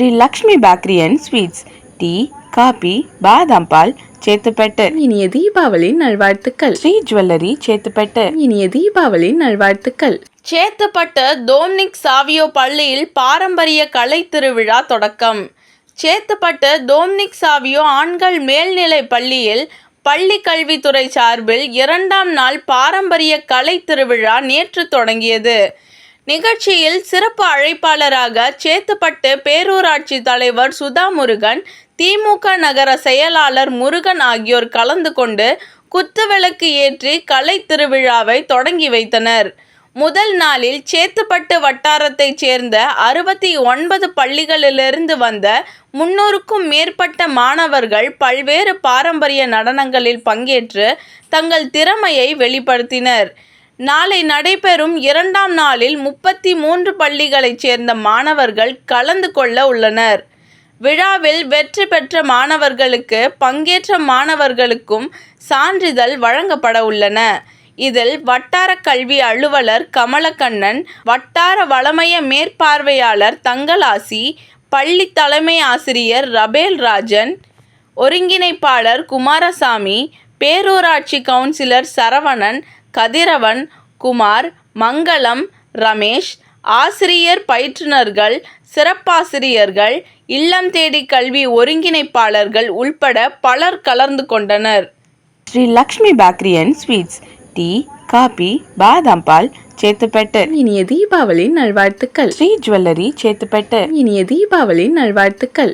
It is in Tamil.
Sri Lakshmi bakery and sweets. Tea coffee பாதாம் பால் சேத்துப்பட்டு. இனிய தீபாவளி நல்வாழ்த்துக்கள். ஸ்ரீ ஜுவல்லரி சேத்துப்பட்டு. இனிய தீபாவளி நல்வாழ்த்துக்கள். சேத்துப்பட்டு டோம்னிக் சாவியோ பள்ளியில் பாரம்பரிய கலை திருவிழா தொடக்கம். சேத்துப்பட்டு டோம்னிக் சாவியோ ஆண்கள் மேல்நிலைப் பள்ளியில் பள்ளி கல்வித்துறை சார்பில் இரண்டாம் நாள் பாரம்பரிய கலை திருவிழா நேற்று தொடங்கியது. நிகழ்ச்சியில் சிறப்பு அழைப்பாளராக சேத்துப்பட்டு பேரூராட்சி தலைவர் சுதா முருகன் திமுக நகர செயலாளர் முருகன் ஆகியோர் கலந்து கொண்டு குத்துவிளக்கு ஏற்றி கலை திருவிழாவை தொடங்கி வைத்தனர். முதல் நாளில் சேத்துப்பட்டு வட்டாரத்தைச் சேர்ந்த அறுபத்தி ஒன்பது பள்ளிகளிலிருந்து வந்த முன்னூறுக்கும் மேற்பட்ட மாணவர்கள் பல்வேறு பாரம்பரிய நடனங்களில் பங்கேற்று தங்கள் திறமையை வெளிப்படுத்தினர். நாளை நடைபெறும் இரண்டாம் நாளில் முப்பத்தி மூன்று பள்ளிகளைச் சேர்ந்த மாணவர்கள் கலந்து கொள்ள உள்ளனர். விழாவில் வெற்றி பெற்ற மாணவர்களுக்கு பங்கேற்ற மாணவர்களுக்கும் சான்றிதழ் வழங்கப்பட உள்ளன. இதில் வட்டார கல்வி அலுவலர் கமலக்கண்ணன் வட்டார வளமய மேற்பார்வையாளர் தங்கலாசி பள்ளி தலைமை ஆசிரியர் ரபேல் ராஜன் ஒருங்கிணைப்பாளர் குமாரசாமி பேரூராட்சி கவுன்சிலர் சரவணன் கதிரவன் குமார் மங்களம் ரமேஷ் ஆசிரியர் பயிற்றுனர்கள் சிறப்பாசிரியர்கள் இல்லம் தேடி கல்வி ஒருங்கிணைப்பாளர்கள் உள்பட பலர் கலந்து கொண்டனர். Sri Lakshmi bakery and sweets tea coffee பாதாம் பால் சேத்துப்பட்டு. இனிய தீபாவளி நல்வாழ்த்துக்கள். ஸ்ரீ ஜுவல்லரி சேத்துப்பட்டு. இனிய தீபாவளி நல்வாழ்த்துக்கள்.